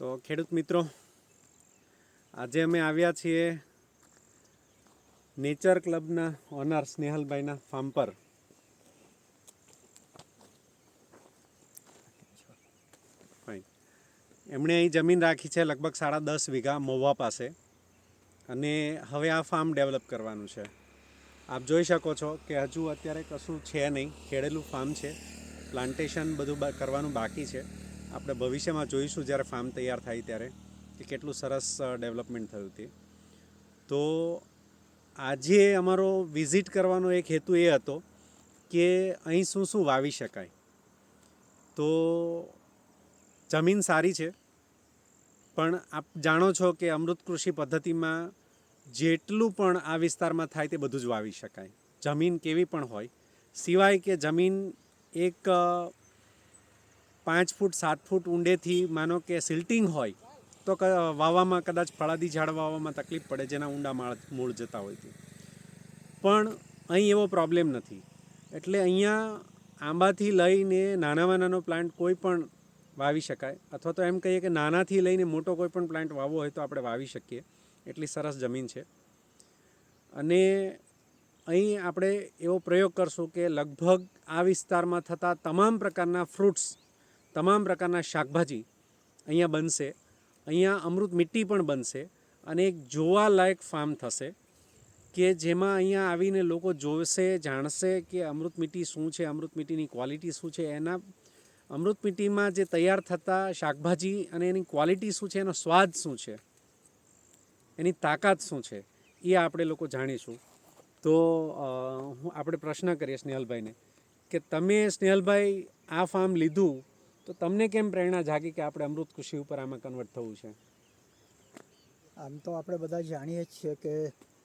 તો ખેડૂત મિત્રો, આજે અમે આવ્યા છીએ નેચર ક્લબના ઓનર સ્નેહલભાઈના ફાર્મ પર. એમણે અહીં જમીન રાખી છે લગભગ સાડા દસ વીઘા મહુવા પાસે અને હવે આ ફાર્મ ડેવલપ કરવાનું છે. આપ જોઈ શકો છો કે હજુ અત્યારે કશું છે નહીં. ખેડેલું ફાર્મ છે. પ્લાન્ટેશન બધું કરવાનું બાકી છે. આપણે ભવિષ્યમાં જોઈશું જ્યારે ફાર્મ તૈયાર થાય ત્યારે કે કેટલું સરસ ડેવલપમેન્ટ થયું તે. તો આજે અમારો વિઝિટ કરવાનો એક હેતુ એ હતો કે અહીં શું શું વાવી શકાય. તો જમીન સારી છે, પણ આપ જાણો છો કે અમૃત કૃષિ પદ્ધતિમાં જેટલું પણ આ વિસ્તારમાં થાય તે બધું જ વાવી શકાય. જમીન કેવી પણ હોય. સિવાય કે જમીન એક પાંચ ફૂટ, સાત ફૂટ ઊંડેથી માનો કે સિલ્ટિંગ હોય, તો વાવવામાં કદાચ ફળાદી ઝાડ વાવવામાં તકલીફ પડે, જેના ઊંડા માળ, મૂળ જતા હોય તે પણ અહીં એવો પ્રોબ્લેમ નથી. એટલે અહીંયા આંબાથી લઈને નાનામાં નાનો પ્લાન્ટ કોઈ પણ વાવી શકાય, અથવા તો એમ કહીએ કે નાનાથી લઈને મોટો કોઈ પણ પ્લાન્ટ વાવવો હોય તો આપણે વાવી શકીએ. એટલી સરસ જમીન છે. અને અહીં આપણે એવો પ્રયોગ કરશું કે લગભગ આ વિસ્તારમાં થતા તમામ પ્રકારના ફ્રૂટ્સ તમામ પ્રકારના શાકભાજી અહીંયા બનશે. અહીંયા અમૃત મિટ્ટી પણ બનશે અને એક જોવાલાયક ફાર્મ થશે કે જેમાં અહીંયા આવીને લોકો જોશે, જાણશે કે અમૃત મિટ્ટી શું છે, અમૃત મિટ્ટીની ક્વોલિટી શું છે. એના અમૃત મિટ્ટીમાં જે તૈયાર થતા શાકભાજી અને એની ક્વોલિટી શું છે, એનો સ્વાદ શું છે, એની તાકાત શું છે, એ આપણે લોકો જાણીશું. તો હું આપણે પ્રશ્ન કરીએ સ્નેહલભાઈને કે તમે સ્નેહલભાઈ આ ફાર્મ લીધું તો તમને કેમ પ્રેરણા જાગી કે આપણે અમૃત કૃષિ ઉપર આમાં કન્વર્ટ થવું છે? આમ તો આપણે બધા જાણીએ જ છીએ કે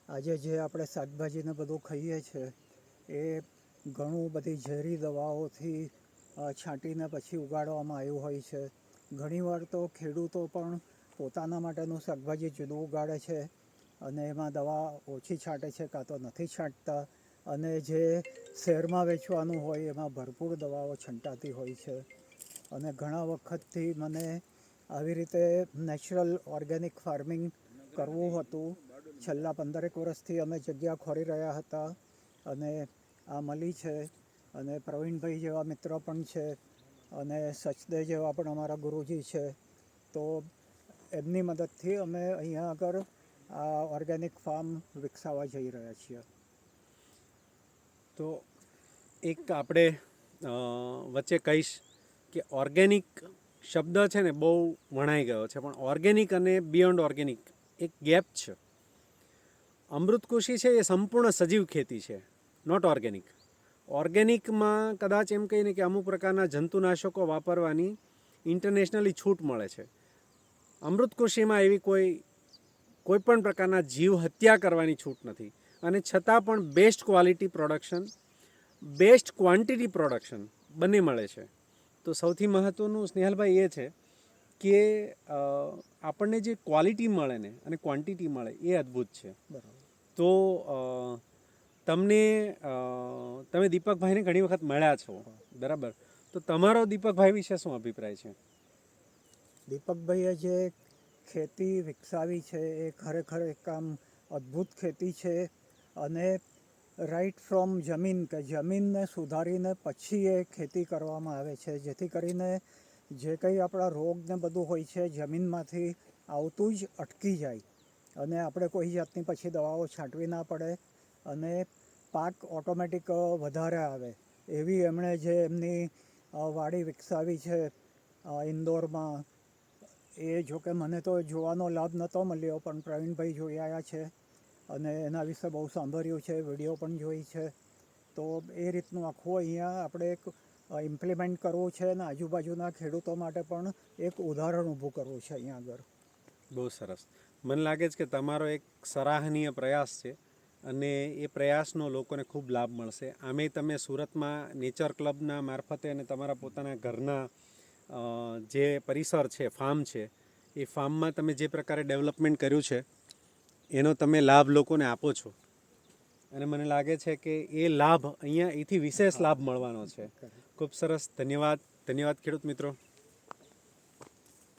આજે જે આપણે શાકભાજીને બધું ખાઈએ છીએ એ ઘણું બધી ઝેરી દવાઓથી છાંટીને પછી ઉગાડવામાં આવ્યું હોય છે. ઘણીવાર તો ખેડૂતો પણ પોતાના માટેનું શાકભાજી જુદું ઉગાડે છે અને એમાં દવા ઓછી છાંટે છે કાં તો નથી છાંટતા અને જે શહેરમાં વેચવાનું હોય એમાં ભરપૂર દવાઓ છંટાતી હોય છે. અને ઘણા વખતથી મને આવી રીતે નેચરલ ઓર્ગેનિક ફાર્મિંગ કરવું હતું. છેલ્લા પંદરેક વર્ષથી અમે જગ્યા ખોરી રહ્યા હતા અને આ મળી છે અને પ્રવીણભાઈ જેવા મિત્ર પણ છે અને સચદે જેવા પણ અમારા ગુરુજી છે. તો એમની મદદથી અમે અહીંયા આગળ આ ઓર્ગેનિક ફાર્મ વિકસાવવા જઈ રહ્યા છીએ. તો એક આપણે વચ્ચે કહીશ કે ઓર્ગેનિક શબ્દ છે ને બહુ વણાઈ ગયો છે, પણ ઓર્ગેનિક અને બિયોન્ડ ઓર્ગેનિક એક ગેપ છે. અમૃત કૃષિ છે એ સંપૂર્ણ સજીવ ખેતી છે નોટ ઓર્ગેનિક. ઓર્ગેનિકમાં કદાચ એમ કહીને કે અમુક પ્રકારના જંતુનાશકો વાપરવાની ઇન્ટરનેશનલી છૂટ મળે છે. અમૃત કૃષિમાં એવી કોઈ કોઈ પણ પ્રકારના જીવ હત્યા કરવાની છૂટ નથી. અને છતાં પણ best quality production best quantity production બંને મળે છે. તો સૌથી મહત્ત્વનું સ્નેહલભાઈ એ છે કે આપણને જે ક્વોલિટી મળે ને અને ક્વોન્ટિટી મળે એ અદ્ભુત છે. બરાબર. તો તમને તમે દીપકભાઈને ઘણી વખત મળ્યા છો બરાબર? તો તમારો દીપકભાઈ વિશે શું અભિપ્રાય છે? દીપકભાઈએ જે ખેતી વિકસાવી છે એ ખરેખર એક આમ અદ્ભુત ખેતી છે અને રાઈટ ફ્રોમ જમીન કે જમીનને સુધારીને પછી એ ખેતી કરવામાં આવે છે. જેથી કરીને જે કંઈ આપણા રોગને બધું હોય છે, જમીનમાંથી આવતું જ અટકી જાય અને આપણે કોઈ જાતની પછી દવાઓ છાંટવી ના પડે અને પાક ઓટોમેટિક વધારે આવે. એવી એમણે જે એમની વાડી વિકસાવી છે ઇન્દોરમાં. એ જો કે મને તો જોવાનો લાભ નહોતો મળ્યો, પણ પ્રવીણભાઈ જોઈ આવ્યા છે. અને એના વિશે બહુ સાંભળ્યું છે, વીડિયો પણ જોઈ છે. તો એ રીતનું આખું અહીંયા આપણે એક ઇમ્પ્લિમેન્ટ કરવું છે અને આજુબાજુના ખેડૂતો માટે પણ એક ઉદાહરણ ઊભું કરવું છે અહીંયા આગળ. બહુ સરસ. મને લાગે છે કે તમારો એક સરાહનીય પ્રયાસ છે અને એ પ્રયાસનો લોકોને ખૂબ લાભ મળશે. આમે તમે સુરતમાં નેચર ક્લબના મારફતે અને તમારા પોતાના ઘરના જે પરિસર છે, ફાર્મ છે, એ ફાર્મમાં તમે જે પ્રકારે ડેવલપમેન્ટ કર્યું છે એનો તમે લાભ લોકોને આપો છો. અને મને લાગે છે કે એ લાભ અહીંયા એથી વિશેષ લાભ મળવાનો છે. ખૂબ સરસ. ધન્યવાદ. ધન્યવાદ ખેડૂત મિત્રો.